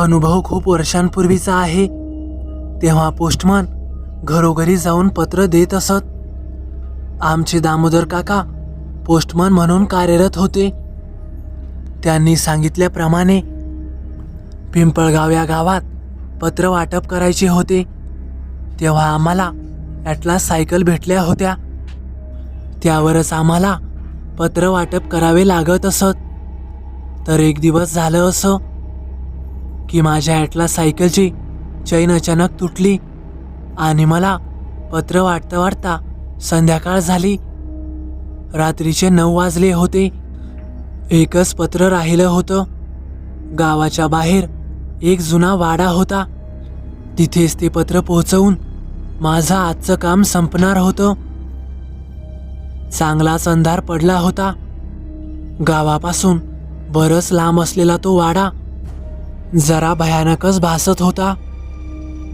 अनुभव खूप वर्षांपूर्वीचा आहे. तेव्हा पोस्टमन घरोघरी जाऊन पत्र देत असत. आमचे दामोदर काका पोस्टमन म्हणून कार्यरत होते. त्यांनी सांगितल्याप्रमाणे पिंपळगाव या गावात पत्र वाटप करायचे होते. तेव्हा आम्हाला ॲटला सायकल भेटल्या होत्या. त्यावरच आम्हाला पत्र वाटप करावे लागत असत. तर एक दिवस झालं असं की माझ्या ॲटलास सायकलची चैन अचानक तुटली आणि मला पत्र वाटता वाटता संध्याकाळ झाली. रात्रीचे नऊ वाजले होते. एकच पत्र राहिलं होतं. गावाच्या बाहेर एक जुना वाडा होता. तिथेच ते पत्र पोहोचवून माझं आजचं काम संपणार होतं. चांगलाच अंधार पडला होता. गावापासून बरंच लांब असलेला तो वाडा जरा भयानकच भासत होता.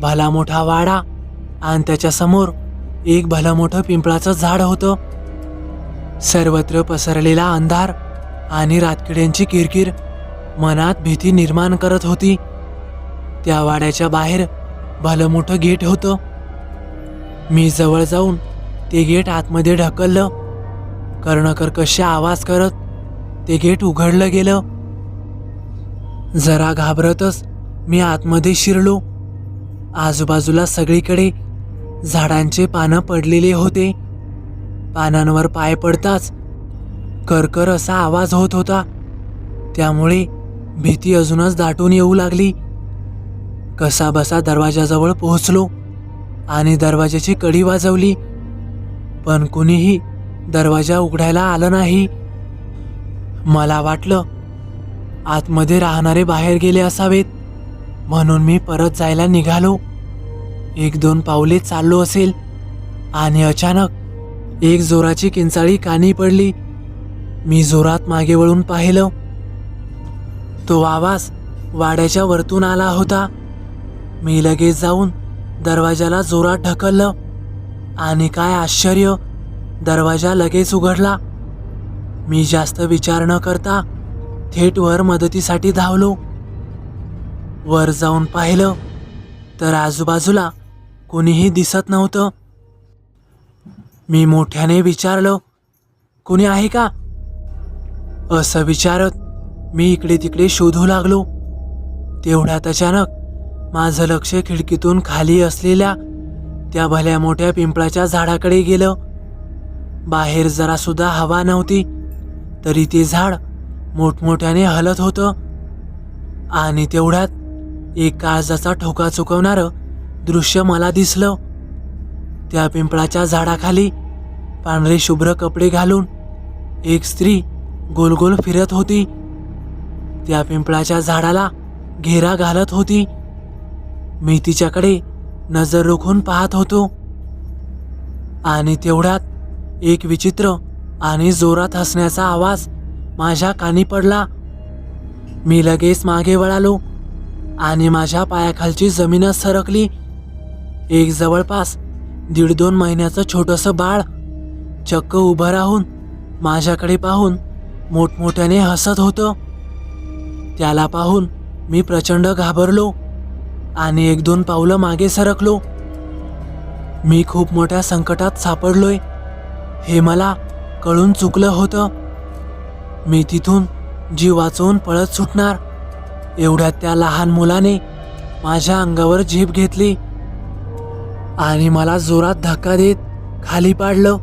भला मोठा वाडा आणि त्याच्यासमोर एक भलं मोठं पिंपळाचं झाड होतं. सर्वत्र पसरलेला अंधार आणि रातकिड्यांची किरकिर मनात भीती निर्माण करत होती. त्या वाड्याच्या बाहेर भलं मोठं गेट होतं. मी जवळ जाऊन ते गेट आतमध्ये ढकललं. कर्णकर्कश आवाज करत ते गेट उघडलं गेलं. जरा घाबरतच मी आतमध्ये शिरलो. आजूबाजूला सगळीकडे झाडांचे पानं पडलेले होते. पानांवर पाय पडताच करकर असा आवाज होत होता. त्यामुळे भीती अजूनच दाटून येऊ लागली. कसाबसा दरवाजाजवळ पोहोचलो आणि दरवाजाची कडी वाजवली. पण कुणीही दरवाजा उघडायला आलं नाही. मला वाटलं आतमध्ये राहणारे बाहेर गेले असावेत. म्हणून मी परत जायला निघालो. एक दोन पावले चाललो असेल. आणि अचानक एक जोराची किंचाळी कानी पडली. मी जोरात मागे वळून पाहिलं. तो आवाज वाड्याच्या वरतून आला होता. मी लगेच जाऊन दरवाजाला जोरात ढकललं. आणि काय आश्चर्य दरवाजा लगेच उघडला. मी जास्त विचार न करता थेट वर मदतीसाठी धावलो. वर जाऊन पाहिलं तर आजूबाजूला कोणीही दिसत नव्हतं. मी मोठ्याने विचारलं कोणी आहे का? असं विचारत मी इकडे तिकडे शोधू लागलो. तेवढ्यात अचानक माझं लक्ष खिडकीतून खाली असलेल्या त्या भल्या मोठ्या पिंपळाच्या झाडाकडे गेलं. बाहेर जरासुद्धा हवा नव्हती तरी ते झाड मोठमोठ्याने हलत होतं. आणि तेवढ्यात एक काळजाचा ठोका चुकवणारं दृश्य मला दिसलं. त्या पिंपळाच्या झाडाखाली पांढरे शुभ्र कपडे घालून एक स्त्री गोल गोल फिरत होती. त्या पिंपळाच्या झाडाला घेरा घालत होती. मी तिच्याकडे नजर रोखून पाहत होतो. आणि तेवढ्यात एक विचित्र आणि जोरात हसण्याचा आवाज माझ्या कानी पडला. मी लगेच मागे वळालो आणि माझ्या पायाखालची जमीनच सरकली. एक जवळपास दीड दोन महिन्याचं छोटंसं बाळ चक्क उभं राहून माझ्याकडे पाहून मोठमोठ्याने हसत होतं. त्याला पाहून मी प्रचंड घाबरलो आणि एक दोन पावलं मागे सरकलो. मी खूप मोठ्या संकटात सापडलोय हे मला कळून चुकलं होतं. मी तिथून जीव वाचवून पळत सुटणार. एवढ्यात त्या लहान मुलाने माझ्या अंगावर झेप घेतली आणि मला जोरात धक्का देत खाली पाडलं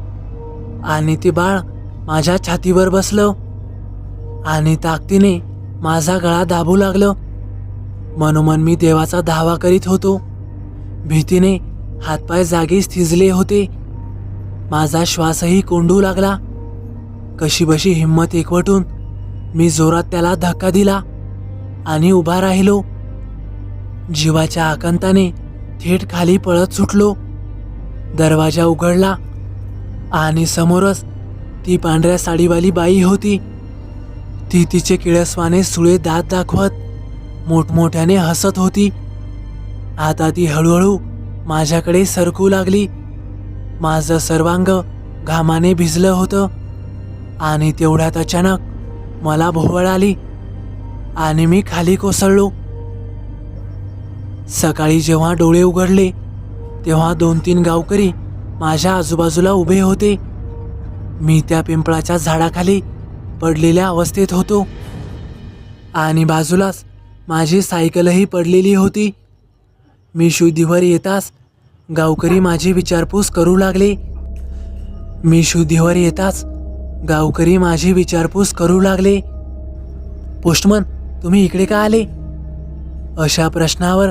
आणि ते बाळ माझ्या छातीवर बसलं आणि ताकदीने माझा गळा दाबू लागलं. मनोमन मी देवाचा धावा करीत होतो. भीतीने हातपाय जागीच थिजले होते. माझा श्वासही कोंडू लागला. कशीबशी हिंमत एकवटून मी जोरात त्याला धक्का दिला आणि उभा राहिलो. जीवाच्या आकांताने थेट खाली पळत सुटलो. दरवाजा उघडला आणि समोरच ती पांढऱ्या साडीवाली बाई होती. ती तिचे किळसवाने सुळे दात दाखवत मोठमोठ्याने हसत होती. आता ती हळूहळू माझ्याकडे सरकू लागली. माझं सर्वांग घामाने भिजलं होतं. आणि तेवढ्यात अचानक मला भोवळ आली आणि मी खाली कोसळलो. सकाळी जेव्हा डोळे उघडले तेव्हा दोन तीन गावकरी माझ्या आजूबाजूला उभे होते. मी त्या पिंपळाच्या झाडाखाली पडलेल्या अवस्थेत होतो आणि बाजूलाच माझी सायकलही पडलेली होती. मी शुद्धीवर येताच गावकरी माझी विचारपूस करू लागले. मी शुद्धीवर येताच गावकरी माझी विचारपूस करू लागले. पोस्टमन तुम्ही इकडे का आले? अशा प्रश्नावर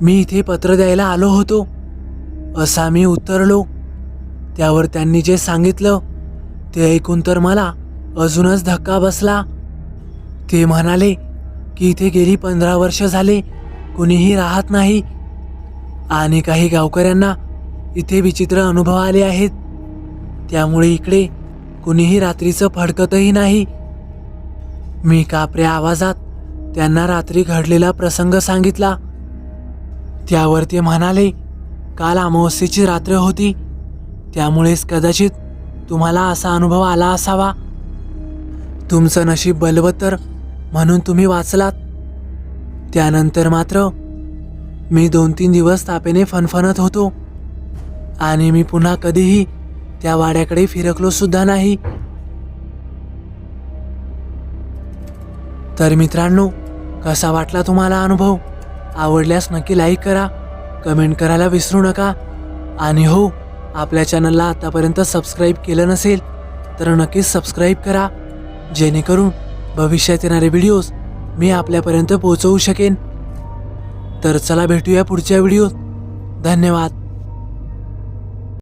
मी इथे पत्र द्यायला आलो होतो. असा मी उत्तरलो. त्यावर त्यांनी जे सांगितलं ते ऐकून तर मला अजूनच धक्का बसला. ते म्हणाले की इथे गेली पंधरा वर्ष झाले कुणीही राहत नाही. आणि काही गावकऱ्यांना इथे विचित्र अनुभव आले आहेत. त्यामुळे इकडे कुणीही रात्रीचं फडकतही नाही. मी कापऱ्या आवाजात त्यांना रात्री घडलेला प्रसंग सांगितला. त्यावर ते म्हणाले काल अमावस्येची रात्र होती. त्यामुळेच कदाचित तुम्हाला असा अनुभव आला असावा. तुमचं नशीब बलवत्तर म्हणून तुम्ही वाचलात. त्यानंतर मात्र मी दोन तीन दिवस तापेने फनफनत होतो. आणि मी पुन्हा कधीही त्या वाड्याकडे फिरकलो सुद्धा नाही. तर मित्रांनो कसा वाटला तुम्हाला अनुभव? आवडल्यास नक्की लाईक करा कमेंट करायला विसरू नका. आणि हो आपल्या चॅनलला आतापर्यंत सबस्क्राईब केलं नसेल तर नक्कीच सबस्क्राईब करा. जेणेकरून भविष्यात येणारे व्हिडिओज मी आपल्यापर्यंत पोहोचवू शकेन. तर चला भेटूया पुढच्या व्हिडिओत. धन्यवाद.